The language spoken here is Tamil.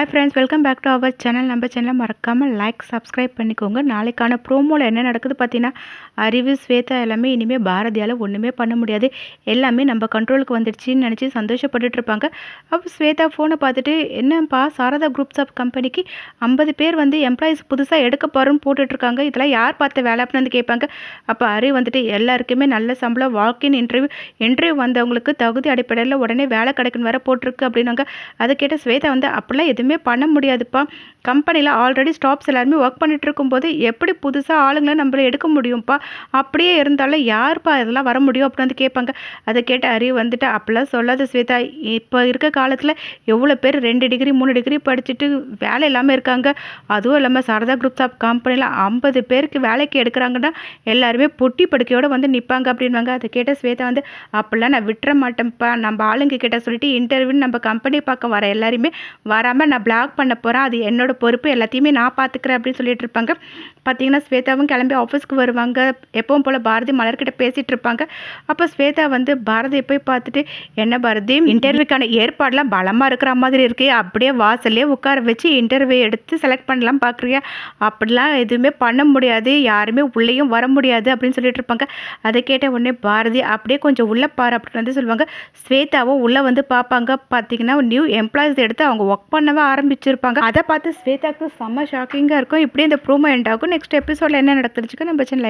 Hi friends welcome back to our channel நம்ம சேனலை மறக்காமல் லைக் சப்ஸ்கிரைப் பண்ணிக்கோங்க. நாளைக்கான ப்ரோமோவில் என்ன நடக்குது பார்த்தீங்கன்னா அறிவு ஸ்வேதா எல்லாமே இனிமேல் பாரதியால் ஒன்றுமே பண்ண முடியாது. எல்லாமே நம்ம கண்ட்ரோலுக்கு வந்துடுச்சின்னு நினச்சி சந்தோஷப்பட்டுட்டு இருப்பாங்க. அப்போ ஸ்வேதா ஃபோனை பார்த்துட்டு என்னப்பா சாரதா குரூப்ஸ் ஆஃப் கம்பெனிக்கு ஐம்பது பேர் வந்து எம்ப்ளாயிஸ் புதுசாக எடுக்க போகிறோன்னு போட்டுட்ருக்காங்க இதெல்லாம் யார் பார்த்த வேலை? அப்படின்னு வந்து கேட்பாங்க. அப்போ அறிவு வந்துட்டு எல்லாருக்குமே நல்ல சம்பளம் வாக்கின் இன்டர்வியூ இன்டர்வியூ வந்தவங்களுக்கு தகுதி அடிப்படையில் உடனே வேலை கிடைக்குன்னு வேற போட்டிருக்கு அப்படின்னாங்க. அதை கேட்ட ஸ்வேதா வந்து அப்படிலாம் எதுவுமே பண்ண முடியாதுப்பா. கம்பெனியில் ஆல்ரெடி ஸ்டாப்ஸ் எல்லாருமே ஒர்க் பண்ணிகிட்டு இருக்கும்போது எப்படி புதுசாக ஆளுங்களை நம்மள எடுக்க முடியும்ப்பா அப்படியே இருந்தாலும் யார்ப்பா இதெல்லாம் வர முடியும் அப்படின்னு வந்து கேட்பாங்க. அதை கேட்ட அறிவு வந்துட்டு அப்படிலாம் சொல்லாத ஸ்வேதா. இப்போ இருக்க காலத்தில் எவ்வளோ பேர் ரெண்டு டிகிரி மூணு டிகிரி படிச்சுட்டு வேலை இல்லாமல் இருக்காங்க. அதுவும் இல்லாமல் சாரதா குரூப்ஸ் ஆஃப் கம்பெனியில் ஐம்பது பேருக்கு வேலைக்கு எடுக்கிறாங்கன்னா எல்லாருமே பொட்டி படுக்கையோடு வந்து நிற்பாங்க அப்படின்வாங்க அதை கேட்ட ஸ்வேதா வந்து அப்படிலாம் நான் விட்டுற மாட்டேன்ப்பா. நம்ம ஆளுங்க கிட்ட சொல்லிட்டு இன்டர்வியூன்னு நம்ம கம்பெனி பார்க்க வர எல்லாருமே வராமல் நான் பிளாக் பண்ண போகிறேன் அது என்னோட பொறுப்பு. எல்லாத்தையுமே நான் பார்த்துக்கிறேன் அப்படின்னு சொல்லிட்டு இருப்பாங்க. பார்த்தீங்கன்னா ஸ்வேதாவும் கிளம்பி ஆஃபீஸ்க்கு வருவாங்க. எப்பவும் போல் பாரதி மலர்கிட்ட பேசிகிட்டு இருப்பாங்க. அப்போ ஸ்வேதா வந்து பாரதியை போய் பார்த்துட்டு என்ன பாரதி இன்டர்வியூக்கான ஏற்பாடெலாம் பலமாக இருக்கிற மாதிரி இருக்கு. அப்படியே வாசல்லே உட்கார வச்சு இன்டர்வியூ எடுத்து செலக்ட் பண்ணலாம் பார்க்குறியா அப்படிலாம் எதுவுமே பண்ண முடியாது. யாருமே உள்ளேயும் வர முடியாது. அப்படின்னு சொல்லிட்டு இருப்பாங்க. அதை கேட்ட உடனே பாரதி அப்படியே கொஞ்சம் உள்ளே பாரு. அப்படின்னு வந்து சொல்லுவாங்க. ஸ்வேதாவும் உள்ளே வந்து பார்ப்பாங்க. பார்த்தீங்கன்னா நியூ எம்ப்ளாயிஸ் எடுத்து அவங்க ஒர்க் பண்ணவே ஆரம்பிச்சிருப்பாங்க. அதை பார்த்து ஸ்வேதாக்கு செம்ம ஷாக்கிங்காக இருக்கும். இப்படி இந்த ப்ரோமோ எண்ட் ஆகும். நெக்ஸ்ட் எபிசோடில் என்ன நடந்துருச்சுக்கு நம்ம சேனல்